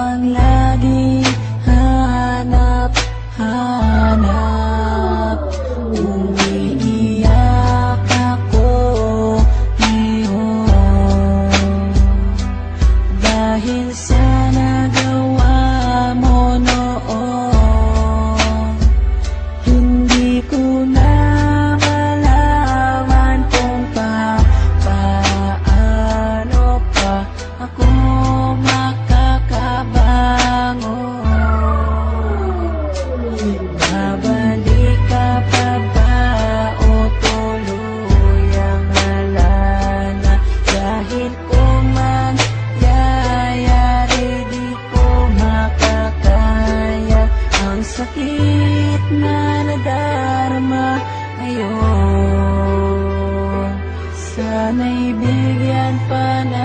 one. sakit na nadarama ngayon. Sana'y bigyan pa na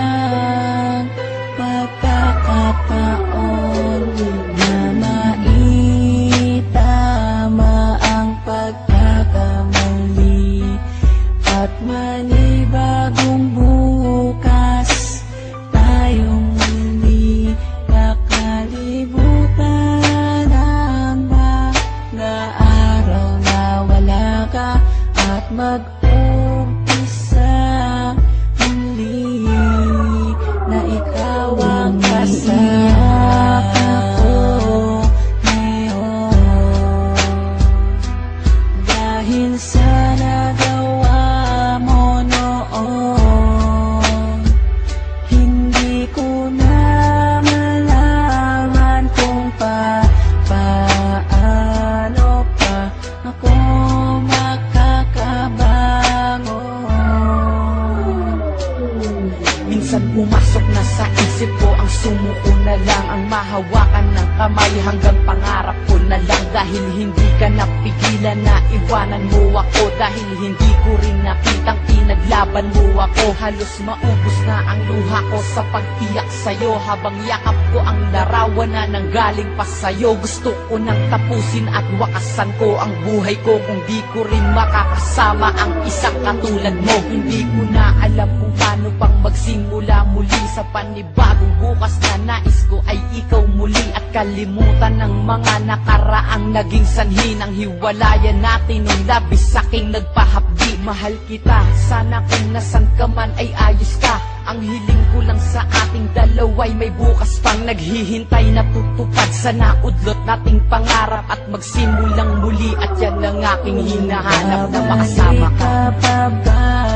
Minsan pumasok na sa isip ko ang sumuko na lang Ang mahawakan ng kamay. Hanggang pangarap ko na lang Dahil hindi ka napigilan na iwanan mo ako Dahil hindi ko rin nakitang pinaglaban mo ako. Halos maubos na ang luha ko sa pag-iyak sa'yo. Habang yakap ko ang larawan na nanggaling pa sa'yo Gusto ko nang tapusin at wakasan ko ang buhay ko. Kung di ko rin makakasama ang isang katulad mo Hindi ko na alam kung paano pang magsimula muli. Sa panibagong bukas na nais ko ay ikaw muli At kalimutan ng mga nakaraang naging sanhi Ng hiwalayan natin nung labis saking nagpahapdi Mahal kita, sana kung nasan ka man ay ayos ka. Ang hiling ko lang sa ating dalaway may bukas pang naghihintay na tutupad sa naudlot nating pangarap at magsimulang muli at yan ang aking hinahanap na makasama ka. ka pa ba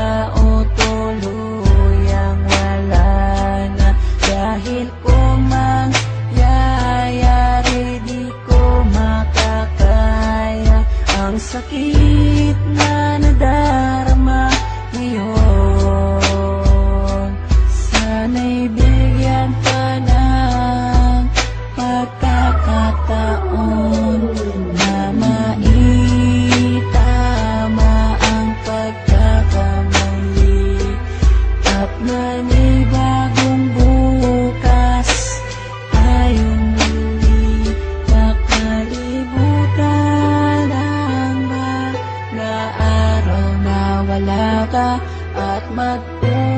ka at mag-umpisa